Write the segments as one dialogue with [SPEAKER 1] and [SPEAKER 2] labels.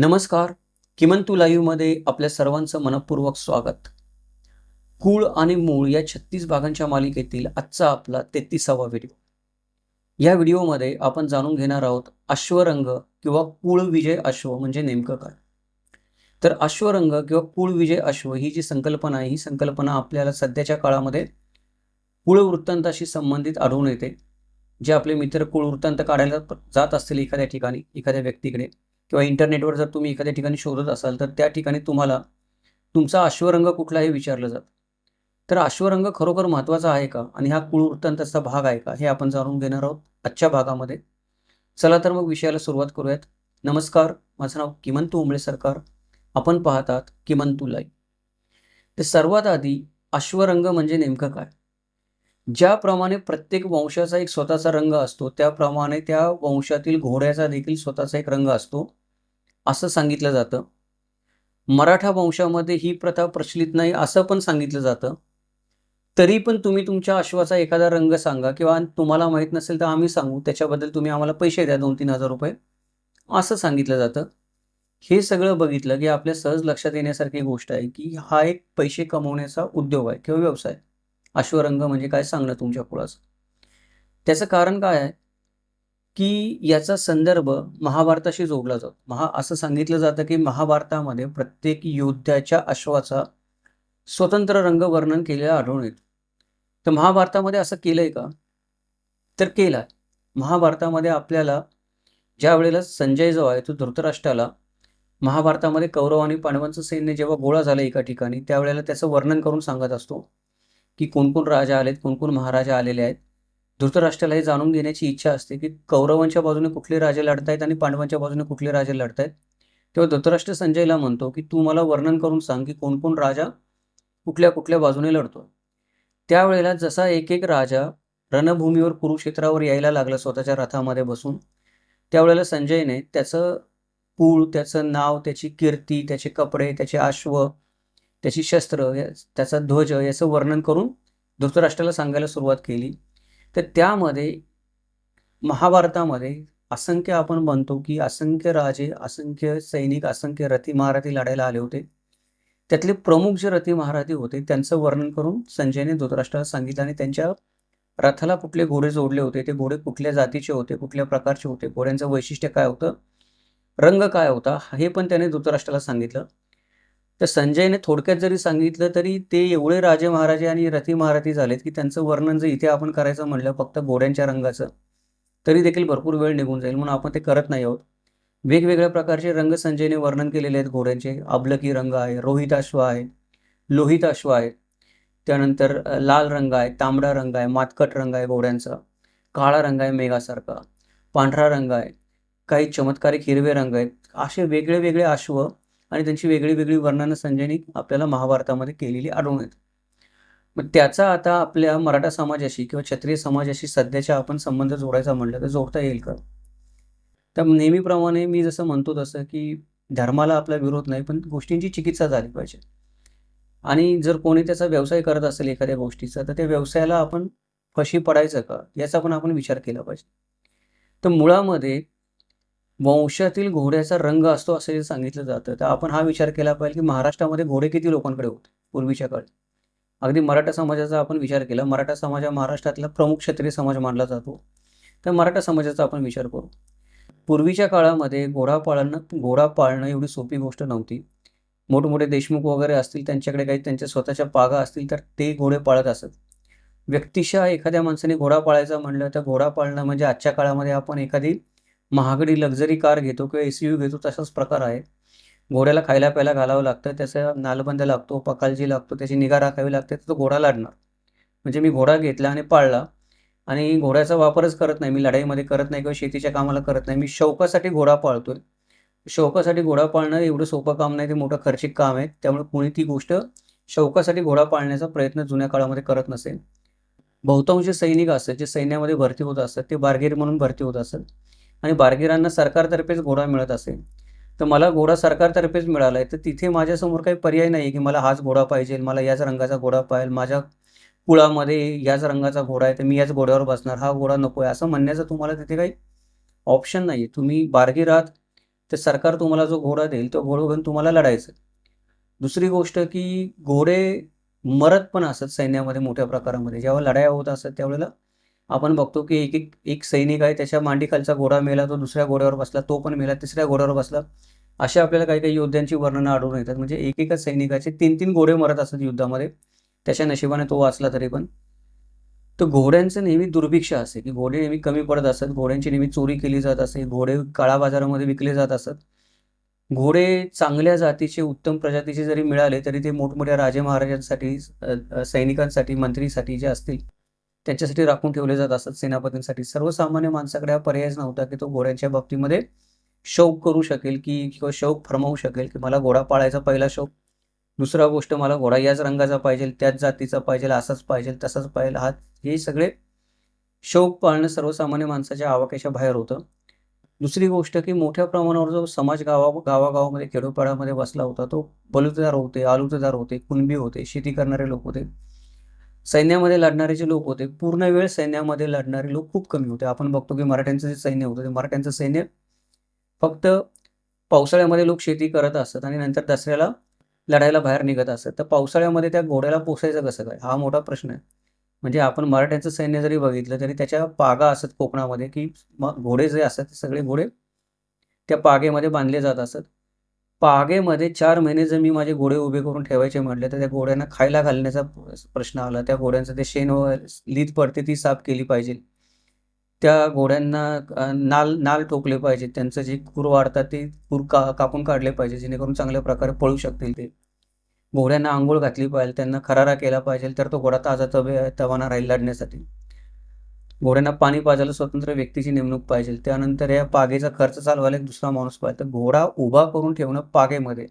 [SPEAKER 1] नमस्कार. किमंतू लाईव्हमध्ये आपल्या सर्वांचं मनपूर्वक स्वागत. कुळ आणि मूळ या छत्तीस भागांच्या मालिकेतील आजचा आपला तेहतीसावा व्हिडिओ या व्हिडिओमध्ये आपण जाणून घेणार आहोत अश्वरंग किंवा कुळ विजय अश्व म्हणजे नेमकं काय? तर अश्वरंग किंवा कुळ विजय अश्व ही जी संकल्पना आहे ही संकल्पना आपल्याला सध्याच्या काळामध्ये कुळ वृत्तांताशी संबंधित आढळून येते. जे आपले मित्र कुळ वृत्तांत काढायला जात असतील एखाद्या ठिकाणी एखाद्या व्यक्तीकडे किंवा इंटरनेटवर जर तुम्ही एखाद्या ठिकाणी शोधत असाल तर त्या ठिकाणी तुम्हाला तुमचा अश्वरंग कुठला हे विचारलं जातं. तर अश्वरंग खरोखर महत्त्वाचा आहे का? आणि हा कुळ वृत्तांताचा भाग आहे का? हे आपण जाणून घेणार आहोत आजच्या भागामध्ये. चला तर मग विषयाला सुरुवात करूयात. नमस्कार माझं नाव किमंतू उंबळे सरकार. आपण पाहतात किमंतू लाई. तर सर्वात आधी अश्वरंग म्हणजे नेमकं काय? ज्याप्रमाणे प्रत्येक वंशाचा एक स्वतःचा रंग असतो त्याप्रमाणे त्या वंशातील घोड्याचा देखील स्वतःचा एक रंग असतो. असं सांगितलं जातं. मराठा वंशामध्ये ही प्रथा प्रचलित नाही असं पण सांगितलं जातं. तरी पण तुम्ही तुमच्या अश्वाचा एखादा रंग सांगा किंवा तुम्हाला माहीत नसेल तर आम्ही सांगू. त्याच्याबद्दल तुम्ही आम्हाला पैसे द्या दोन तीन हजार रुपये. असं सांगितलं जातं. हे सगळं बघितलं की आपल्या सहज लक्षात येण्यासारखी गोष्ट आहे की हा एक पैसे कमवण्याचा उद्योग आहे किंवा व्यवसाय अश्वरंग म्हणजे काय सांगणं तुमच्या कुळाचं. त्याचं कारण काय आहे? की याचा संदर्भ महाभारताशी जोडला जातो. महा असं सांगितलं जातं की महाभारतामध्ये प्रत्येक योद्ध्याच्या अश्वाचा स्वतंत्र रंग वर्णन केलेला आढळून येतो. तर महाभारतामध्ये असं केलंय का? तर केला महाभारतामध्ये आपल्याला ज्या वेळेला संजय जो आहे तो धृतराष्ट्राला महाभारतामध्ये कौरव आणि पांडवांचं सैन्य जेव्हा गोळा झालं एका ठिकाणी त्यावेळेला त्याचं वर्णन करून सांगत असतो की कोण कोण राजा आलेत कोणकोण महाराजा आलेले आहेत. धृतराष्ट्राला हे जाणून घेण्याची इच्छा असते की कौरवांच्या बाजूने कुठले राजे लढत आहेत आणि पांडवांच्या बाजूने कुठले राजे लढत आहेत तेव्हा धृतराष्ट्र संजयला म्हणतो की तू मला वर्णन करून सांग की कोण कोण राजा कुठल्या कुठल्या बाजूने लढतो त्यावेळेला जसा एक एक राजा रणभूमीवर कुरुक्षेत्रावर यायला लागला स्वतःच्या रथामध्ये बसून त्यावेळेला संजयने त्याचं कुळ त्याचं नाव त्याची कीर्ती त्याचे कपडे त्याचे अश्व त्याची शस्त्र त्याचा ध्वज याचं वर्णन करून धृतराष्ट्राला सांगायला सुरुवात केली. तर त्यामध्ये महाभारतामध्ये असंख्य आपण म्हणतो की असंख्य राजे असंख्य सैनिक असंख्य रथी महारथी लढायला आले होते. त्यातले प्रमुख जे रथी महारथी होते त्यांचं वर्णन करून संजयने धृतराष्ट्राला सांगितलं आणि त्यांच्या रथाला कुठले घोडे जोडले होते ते घोडे कुठल्या जातीचे होते कुठल्या प्रकारचे होते घोड्यांचं वैशिष्ट्य काय होतं रंग काय होता हे पण त्याने धृतराष्ट्राला सांगितलं. तर संजयने थोडक्यात जरी सांगितलं तरी ते एवढे राजे महाराजे आणि रथी महारथी झालेत की त्यांचं वर्णन जर इथे आपण करायचं म्हणलं फक्त घोड्यांच्या रंगाचं तरी देखील भरपूर वेळ निघून जाईल. म्हणून आपण ते करत नाही आहोत. वेगवेगळ्या प्रकारचे रंग संजयने वर्णन केलेले आहेत घोड्यांचे अबलकी रंग आहे रोहित अश्व आहे लोहित अश्व आहे. त्यानंतर लाल रंग आहे तांबडा रंग आहे मातकट रंग आहे घोड्यांचा काळा रंग आहे मेघासारखा. पांढरा रंग आहे. काही चमत्कारिक हिरवे रंग आहेत. असे वेगळे वेगळे अश्व आणि त्यांची वेगळी वेगळी वर्णनं संजयनी आपल्याला महाभारतामध्ये केलेली आढळून येत मग त्याचा आता आपल्या मराठा समाजाशी किंवा क्षत्रिय समाजाशी सध्याच्या आपण संबंध जोडायचा म्हटलं तर जोडता येईल का? तर नेहमीप्रमाणे मी जसं म्हणतो तसं की धर्माला आपला विरोध नाही पण गोष्टींची चिकित्सा झाली पाहिजे. आणि जर कोणी त्याचा व्यवसाय करत असेल एखाद्या गोष्टीचा तर त्या व्यवसायाला आपण फशी पडायचं का? याचा पण आपण विचार केला पाहिजे. तर मुळामध्ये वंशातील घोड्याचा रंग असतो असं जे सांगितलं जातं तर आपण हा विचार केला पाहिजे की महाराष्ट्रामध्ये घोडे किती लोकांकडे होते पूर्वीच्या काळी? अगदी मराठा समाजाचा आपण विचार केला मराठा समाज हा महाराष्ट्रातला प्रमुख क्षत्रिय समाज मानला जातो. तर मराठा समाजाचा आपण विचार करू. पूर्वीच्या काळामध्ये घोडा पाळणं घोडा पाळणं एवढी सोपी गोष्ट नव्हती. मोठमोठे देशमुख वगैरे असतील त्यांच्याकडे काही त्यांच्या स्वतःच्या पागा असतील तर ते घोडे पाळत असत. व्यक्तिशः एखाद्या माणसाने घोडा पाळायचा म्हणलं तर घोडा पाळणं म्हणजे आजच्या काळामध्ये आपण एखादी महागडी लक्झरी कार घेतो किंवा एस यू घेतो तसाच प्रकार आहे. घोड्याला खायला प्यायला घालावं लागतं त्याचा नालबंद लागतो पकालजी लागतो त्याची निगा राखावी लागते तर तो घोडा लाडणार. म्हणजे मी घोडा घेतला आणि पाळला आणि घोड्याचा वापरच करत नाही मी लढाईमध्ये करत नाही किंवा शेतीच्या कामाला करत नाही मी शौकासाठी घोडा पाळतोय. शौकासाठी घोडा पाळणं एवढं सोपं काम नाही ते मोठं खर्चिक काम आहे त्यामुळे कोणी ती गोष्ट शौकासाठी घोडा पाळण्याचा प्रयत्न जुन्या काळामध्ये करत नसेल. बहुतांश सैनिक असतात जे सैन्यामध्ये भरती होत असतात ते बारगेर म्हणून भरती होत असतात. आणि बारगीरांना सरकारतर्फेच घोडा मिळत असेल तर मला घोडा सरकारतर्फेच मिळाला आहे तर तिथे माझ्यासमोर काही पर्याय नाही आहे की मला हाच घोडा पाहिजे मला याच रंगाचा घोडा पाहिजे माझ्या कुळामध्ये याच रंगाचा घोडा आहे तर मी याच घोड्यावर बसणार हा घोडा नको आहे असं म्हणण्याचं तुम्हाला तिथे काही ऑप्शन नाही आहे तुम्ही बारगीर आहात तर सरकार तुम्हाला जो घोडा देईल तो घोडा घेऊन तुम्हाला लढायचं दुसरी गोष्ट की घोडे मरत पण असत सैन्यामध्ये मोठ्या प्रकारामध्ये. जेव्हा लढाया होत असतात त्यावेळेला आपण बघतो की एक एक एक सैनिक आहे त्याच्या मांडीखालचा घोडा मेला तो दुसऱ्या घोड्यावर बसला तो पण मेला तिसऱ्या घोड्यावर बसला. अशा आपल्याला काही काही योद्ध्यांची वर्णनं आढळून येतात. म्हणजे एकेकाच सैनिकाचे तीन तीन घोडे मरत असतात युद्धामध्ये. त्याच्या नशिबाने तो वाचला तरी पण. तर घोड्यांचं नेहमी दुर्भिक्ष असे की घोडे नेहमी कमी पडत असतात घोड्यांची नेहमी चोरी केली जात असे घोडे काळा बाजारामध्ये विकले जात असत घोडे चांगल्या जातीचे उत्तम प्रजातीचे जरी मिळाले तरी ते मोठमोठ्या राजे महाराजांसाठी सैनिकांसाठी मंत्रीसाठी जे असतील त्याच्यासाठी राखून ठेवले जात असत. सेनापतींसाठी सर्वसामान्य माणसाकडे हा पर्यायच नव्हता की तो घोड्यांच्या बाबतीमध्ये शौक करू शकेल की किंवा शौक फरमावू शकेल की मला घोडा पाळायचा पहिला शौक. दुसरा गोष्ट मला घोडा याच रंगाचा पाहिजे त्याच जातीचा पाहिजे असाच पाहिजे तसाच पाहिजे. हा हे सगळे शौक पाळणं सर्वसामान्य माणसाच्या आवाक्याच्या बाहेर होतं. दुसरी गोष्ट की मोठ्या प्रमाणावर जो समाज गावा गावागावामध्ये खेडोपाड्यामध्ये बसला होता तो बलुतेदार होते आलुतेदार होते कुणबी होते शेती करणारे लोक होते. सैन्यामध्ये लढणारे जे लोक होते पूर्ण वेळ सैन्यामध्ये लढणारे लोक खूप कमी होते. आपण बघतो की मराठ्यांचं जे सैन्य होतं ते मराठ्यांचं सैन्य फक्त पावसाळ्यामध्ये लोक शेती करत असतात आणि नंतर दसऱ्याला लढायला बाहेर निघत असतात. तर पावसाळ्यामध्ये त्या घोड्याला पोसायचं कसं काय? हा मोठा प्रश्न आहे. म्हणजे आपण मराठ्यांचं सैन्य जरी बघितलं तरी त्याच्या पागा असत कोकणामध्ये की मग घोडे जे असतात ते सगळे घोडे त्या पागेमध्ये बांधले जात असत बागेमध्ये चार महिने जर मी माझे घोडे उभे करून ठेवायचे म्हटले तर त्या घोड्यांना खायला घालण्याचा प्रश्न आला. त्या घोड्यांचं ते शेण लीद पडते ती साफ केली पाहिजे. त्या घोड्यांना नाल नाल ठोकले पाहिजे. त्यांचं जे खूर वाढतात ते खूर का कापून काढले पाहिजे जेणेकरून चांगल्या प्रकारे पळू शकतील ते. घोड्यांना आंघोळ घातली पाहिजे त्यांना खरारा केला पाहिजे तर तो घोडा ताजा तवे तवाना राहील लढण्यासाठी. घोड्यांना पाणी पाजायला स्वतंत्र व्यक्तीची नेमणूक पाहिजे. त्यानंतर या पागेचा खर्च चालवायला एक दुसरा माणूस पाहिजे तर घोडा उभा करून ठेवणं पागेमध्ये.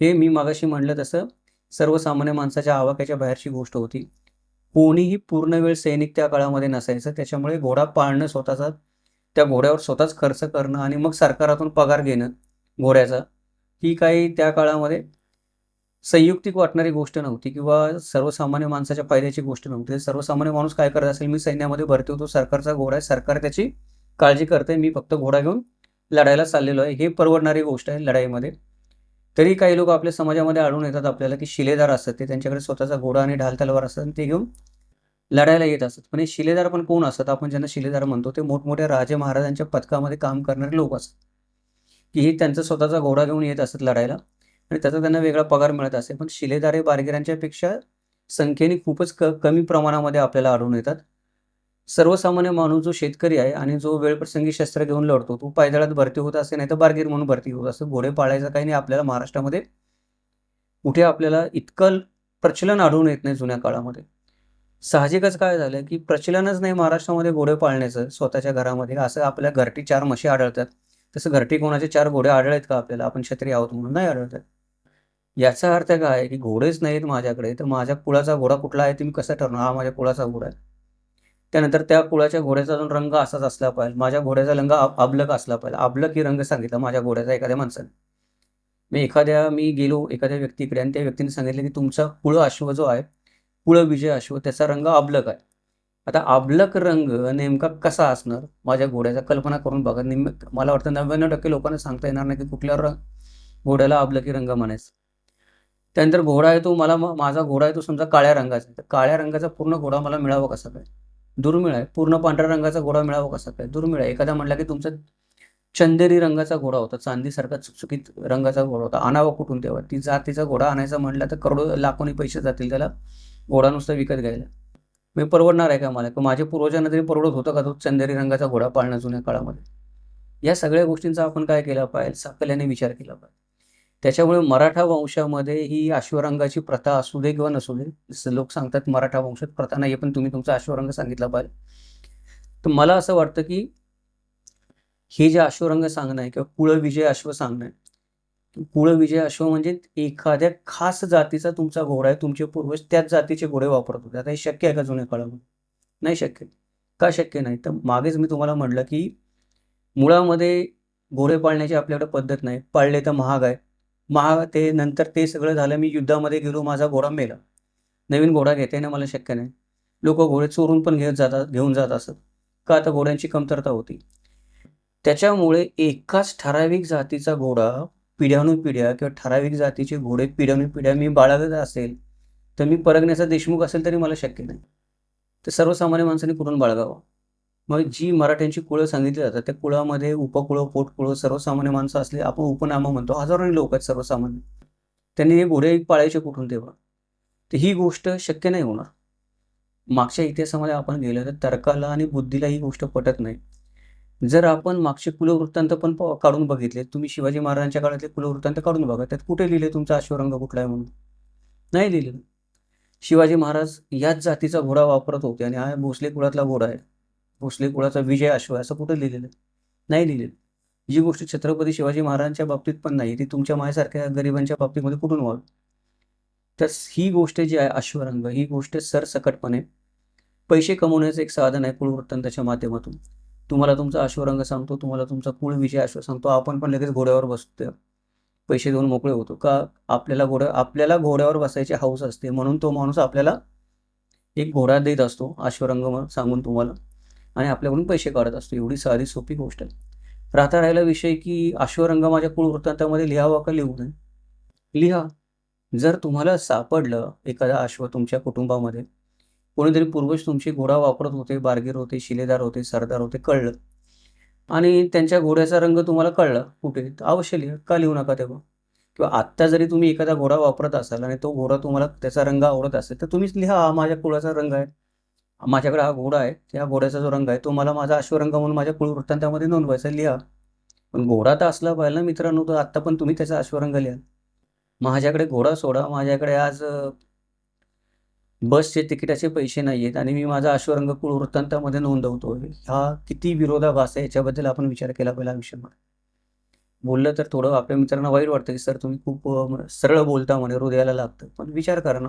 [SPEAKER 1] हे मी मागाशी म्हणलं तसं सर्वसामान्य माणसाच्या आवाक्याच्या बाहेरची गोष्ट होती. कोणीही पूर्ण वेळ सैनिक त्या काळामध्ये नसायचं. त्याच्यामुळे घोडा पाळणं स्वतःचा त्या घोड्यावर स्वतःच खर्च करणं आणि मग सरकारातून पगार घेणं घोड्याचा. ही काही त्या काळामध्ये संयुक्तिक वाटणारी गोष्ट नव्हती किंवा सर्वसामान्य माणसाच्या फायद्याची गोष्ट नव्हती. सर्वसामान्य माणूस काय करत असेल मी सैन्यामध्ये भरती होतो सरकारचा घोडा आहे सरकार त्याची काळजी करते मी फक्त घोडा घेऊन लढायला चाललेलो आहे. हे परवडणारी गोष्ट आहे लढाईमध्ये. तरी काही लोक आपल्या समाजामध्ये आढळून येतात आपल्याला की शिलेदार असतात ते त्यांच्याकडे स्वतःचा घोडा आणि ढाल तलवार असतात ते घेऊन लढायला येत असतात. पण हे शिलेदार पण कोण असतात? आपण ज्यांना शिलेदार म्हणतो ते मोठमोठ्या राजे महाराजांच्या पथकामध्ये काम करणारे लोक असतात. की हे त्यांचा स्वतःचा घोडा घेऊन येत असतात लढायला. आणि त्याचा त्यांना वेगळा पगार मिळत असे. पण शिलेदारे हे बारगिरांच्या पेक्षा संख्येने खूपच क कमी प्रमाणामध्ये आपल्याला आढळून येतात. सर्वसामान्य माणूस जो शेतकरी आहे आणि जो वेळप्रसंगी शस्त्र घेऊन लढतो तो पायदळात भरती होत असे नाही तर बारगीर म्हणून भरती होत असं. घोडे पाळायचं काही नाही आपल्याला महाराष्ट्रामध्ये कुठे आपल्याला इतकं प्रचलन आढळून येत नाही जुन्या काळामध्ये. साहजिकच काय झालं की प्रचलनच नाही महाराष्ट्रामध्ये घोडे पाळण्याचं स्वतःच्या घरामध्ये. असं आपल्या घरटी चार म्हशी आढळतात. तसं घरटी कोणाचे चार घोडे आढळत का आपल्याला? आपण छत्री आहोत म्हणून नाही आढळतात याचा अर्थ काय आहे की घोडेच नाहीत माझ्याकडे तर माझ्या कुळाचा घोडा कुठला आहे? ते मी कसं ठरणार हा माझ्या कुळाचा घोडा आहे. त्यानंतर त्या कुळाच्या घोड्याचा जो रंग असाच असला पाहिजे. माझ्या घोड्याचा रंग आबलक असला पाहिजे. आबलक ही रंग सांगितला माझ्या घोड्याचा एखाद्या माणसाने. मी एखाद्या मी गेलो एखाद्या व्यक्तीकडे आणि त्या व्यक्तीने सांगितलं की तुमचा कुळ अश्व जो आहे कुळ विजय अश्व त्याचा रंग आबलक आहे. आता आबलक रंग नेमका कसा असणार? माझ्या घोड्याचा कल्पना करून बघा. नेम मला वाटतं नव्याण्णव टक्के लोकांना सांगता येणार नाही की कुठल्या रंग घोड्याला आबलकी रंग म्हणायचं. त्यानंतर घोडा आहे तो मला माझा घोडा आहे तो समजा काळ्या रंगाचा तर काळ्या रंगाचा पूर्ण घोडा मला मिळावा कसा काय? दुर्मिळ आहे. पूर्ण पांढऱ्या रंगाचा घोडा मिळावा कसा काय? दुर्मिळ आहे. एखादा म्हटला की तुमचा चंदेरी रंगाचा घोडा होता. चांदीसारखा चुकचुकीत रंगाचा घोडा होता. आणावा कुठून तेव्हा? ती जातीचा घोडा आणायचा म्हटला तर करोडो लाखोनी पैसे जातील त्याला घोडा नुसता विकत घ्यायला. मी परवडणार आहे का मला? किंवा माझ्या पूर्वजांना तरी परवडत होतं का तो चंदेरी रंगाचा घोडा पाळणं जुन्या काळामध्ये? या सगळ्या गोष्टींचा आपण काय केला पाहिजे? साकल्याने विचार केला पाहिजे. त्याच्यामुळे मराठा वंशामध्ये ही अश्वरंगाची प्रथा असू दे किंवा नसू दे लोक सांगतात मराठा वंशात प्रथा नाही पण तुम्ही तुमचा अश्वरंग सांगितला पाहिजे. तर मला असं वाटतं की हे जे अश्वरंग सांगणं आहे किंवा कुळविजय अश्व सांगणं आहे कुळविजय अश्व म्हणजे एखाद्या खास जातीचा तुमचा घोडा आहे तुमचे पूर्वज म्हणजे त्याच जातीचे घोडे वापरत होते. आता हे शक्य आहे का जुन्या काळामध्ये नाही शक्य का शक्य नाही? तर मागेच मी तुम्हाला म्हटलं की मुळामध्ये घोडे पाळण्याची आपल्याकडे पद्धत नाही. पाळले तर महाग आहे. महा ते नंतर ते सगळं झालं मी युद्धामध्ये गेलो माझा घोडा मेला. नवीन घोडा घेता येणं मला शक्य नाही. लोक घोडे चोरून पण घेत जातात घेऊन जात असत. का आता घोड्यांची कमतरता होती? त्याच्यामुळे एकाच ठराविक जातीचा घोडा पिढ्यानुपिढ्या किंवा ठराविक जातीचे घोडे पिढ्यानुपिढ्या मी बाळगत असेल तर मी परगण्याचा देशमुख असेल तरी मला शक्य नाही. तर सर्वसामान्य माणसाने कुठून बाळगावं. मग जी मराठ्यांची कुळं सांगितली जातात त्या कुळामध्ये उपकुळ पोटकुळ सर्वसामान्य माणसं असले आपण उपनामं म्हणतो हजारोनी लोक आहेत सर्वसामान्य. त्यांनी हे घोडे एक पाळायचे कुठून तेव्हा? तर ही गोष्ट शक्य नाही होणार. मागच्या इतिहासामध्ये आपण गेलं तर तर्काला आणि बुद्धीला ही गोष्ट पटत नाही. जर आपण मागचे कुलवृत्तांत पण प- काढून बघितले तुम्ही शिवाजी महाराजांच्या काळातले कुलवृत्तांत काढून बघा त्यात कुठे लिहिले तुमचा अश्वरंग कुठला आहे म्हणून? नाही लिहिलेलं शिवाजी महाराज याच जातीचा घोडा वापरत होते आणि हा भोसले कुळातला घोडा आहे. भोसले कुळाचा विजय अश्व असं कुठं लिहिलेलं? नाही लिहिलेलं. जी गोष्ट छत्रपती शिवाजी महाराजांच्या बाबतीत पण नाही. ती तुमच्या माझ्यासारख्या गरिबांच्या बाबतीमध्ये कुठून व्हावी? तर ही गोष्ट जी आहे अश्वरंग ही गोष्ट सरसकटपणे पैसे कमवण्याचं एक साधन आहे कुळवृत्तांताच्या माध्यमातून. तुम्हाला तुमचा अश्वरंग सांगतो तुम्हाला तुमचा कुळ विजय अश्व सांगतो. आपण पण लगेच घोड्यावर बसतो पैसे देऊन मोकळे होतो. का? आपल्याला घोड्या आपल्याला घोड्यावर बसायची हौस असते. म्हणून तो माणूस आपल्याला एक घोडा देत असतो अश्वरंग सांगून तुम्हाला. आणि आपल्याकडून पैसे काढत असतो. एवढी साधी सोपी गोष्ट आहे. राहता राहिला विषय की अश्वरंग माझ्या कुळवृत्तांतामध्ये लिहावा का लिहू नये? लिहा. जर तुम्हाला सापडलं एखादा अश्व तुमच्या कुटुंबामध्ये कोणीतरी पूर्वज तुमचे घोडा वापरत होते बारगीर होते शिलेदार होते सरदार होते कळलं. आणि त्यांच्या घोड्याचा रंग तुम्हाला कळला कुठे? अवश्य लिहा. का लिहू नका तेव्हा? किंवा आत्ता जरी तुम्ही एखादा घोडा वापरत असाल आणि तो घोडा तुम्हाला त्याचा रंग आवडत असेल तर तुम्हीच लिहा हा माझ्या कुळाचा रंग आहे. माझ्याकडे हा घोडा आहे. त्या घोड्याचा जो रंग आहे तो मला माझा अश्वरंग म्हणून माझ्या कुळवृत्तांतामध्ये नोंदवायचा लिहा. पण घोडा तर असला पाहिजे ना मित्रांनो तर आत्ता पण तुम्ही त्याचा अश्वरंग लिहाल. माझ्याकडे घोडा सोडा. माझ्याकडे आज बसचे तिकिटाचे पैसे नाही आहेत आणि मी माझा अश्वरंग कुळवृत्तांतामध्ये नोंदवतो हा किती विरोधाभास आहे याच्याबद्दल आपण विचार केला पहिला आयुष्यामध्ये बोललं तर थोडं आपल्या मित्रांना वाईट वाटतं की सर तुम्ही खूप सरळ बोलता म्हणे हृदयाला लागतं. पण विचार करा ना.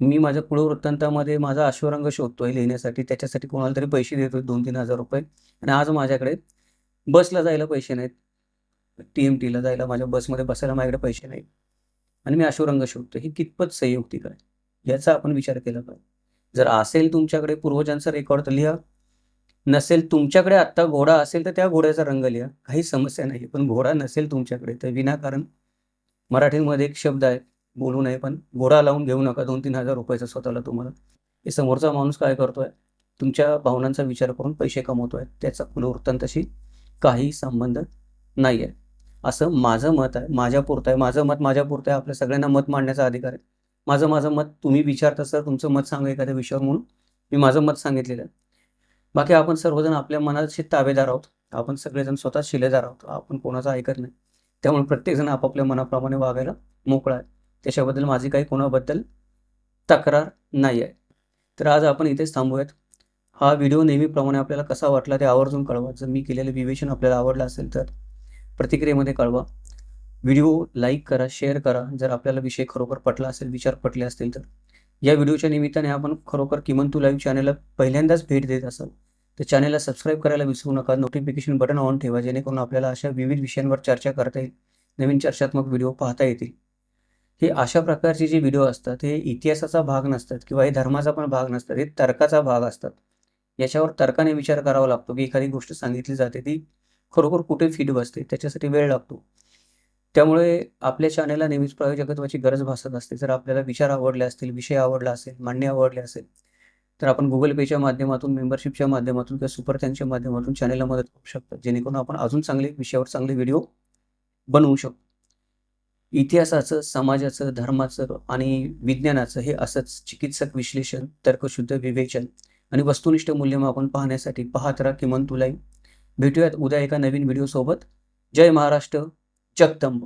[SPEAKER 1] मी माझ्या कुळवृत्तांतामध्ये माझा अश्वरंग शोधतोय लिहिण्यासाठी. त्याच्यासाठी कोणाला तरी पैसे देतोय दोन तीन हजार रुपये. आणि आज माझ्याकडे बसला जायला पैसे नाहीत. टी एम टीला जायला माझ्या बसमध्ये बसायला माझ्याकडे पैसे नाहीत. आणि मी अश्वरंग शोधतो ही कितपत संयुक्तिक आहे याचा आपण विचार केला पाहिजे. जर असेल तुमच्याकडे पूर्वजांचा रेकॉर्ड तर लिहा. नसेल तुमच्याकडे आत्ता घोडा असेल तर त्या घोड्याचा रंग लिहा. काही समस्या नाही पण घोडा नसेल तुमच्याकडे तर विनाकारण मराठीमध्ये एक शब्द आहे. बोलू नये पण घोडा लावून घेऊ नका. दोन तीन हजार रुपयाचा स्वतःला तुम्हाला. हे समोरचा माणूस काय करतोय? तुमच्या भावनांचा विचार करून पैसे कमवतोय. त्याचा कुलवृत्तांताशी काही संबंध नाही आहे असं माझं मत आहे. माझ्या पुरतं आहे. माझं मत माझ्या पुरतं आहे. आपल्या सगळ्यांना मत मांडण्याचा अधिकार आहे. माझं माझं मत तुम्ही विचारता सर. तुमचं मत सांगा एखाद्या विषयावर म्हणून. मी माझं मत सांगितलेलं आहे. बाकी आपण सर्वजण आपल्या मनाशी ताबेदार आहोत. आपण सगळेजण स्वतः शिलेदार आहोत. आपण कोणाचं ऐकत नाही. त्यामुळे प्रत्येकजण आपापल्या मनाप्रमाणे वागायला मोकळा आहे. त्याच्याबद्दल माझी काही कोणाबद्दल तक्रार नाही आहे. तर आज आपण इथेच थांबूयात. हा व्हिडिओ नेहमीप्रमाणे आपल्याला कसा वाटला ते आवर्जून कळवा. जर मी केलेलं विवेचन आपल्याला आवडलं असेल तर प्रतिक्रियेमध्ये कळवा. व्हिडिओ लाईक करा शेअर करा. जर आपल्याला विषय खरोखर पटला असेल विचार पटले असतील तर. या व्हिडिओच्या निमित्ताने आपण खरोखर किमान तू लाईव्ह चॅनलला पहिल्यांदाच भेट देत असाल तर चॅनलला सबस्क्राईब करायला विसरू नका. नोटिफिकेशन बटन ऑन ठेवा जेणेकरून आपल्याला अशा विविध विषयांवर चर्चा करता येईल. नवीन चर्चात्मक व्हिडिओ पाहता येतील. हे अशा प्रकारचे जे व्हिडिओ असतात हे इतिहासाचा भाग नसतात किंवा हे धर्माचा पण भाग नसतात हे तर्काचा भाग असतात. याच्यावर तर्काने विचार करावा लागतो की एखादी गोष्ट सांगितली जाते ती खरोखर कुठे फिट बसते त्याच्यासाठी वेळ लागतो. त्यामुळे आपल्या चॅनेलला नेहमीच प्रायोजकत्वाची गरज भासत असते. जर आपल्याला विचार आवडले असतील विषय आवडला असेल मांडणी आवडले असेल तर आपण गुगल पेच्या माध्यमातून मेंबरशिपच्या माध्यमातून किंवा सुपर थँक्सच्या माध्यमातून चॅनेलला मदत करू शकतात जेणेकरून आपण अजून चांगले विषयावर चांगले व्हिडिओ बनवू शकतो. इतिहासाचं समाजाचं धर्माचं आणि विज्ञानाचं हे असंच चिकित्सक विश्लेषण तर्कशुद्ध विवेचन आणि वस्तुनिष्ठ मूल्यमापन पाहण्यासाठी पाहत राहा किमान तुलाही भेटूयात उद्या एका नवीन व्हिडिओसोबत. जय महाराष्ट्र. जगदंब.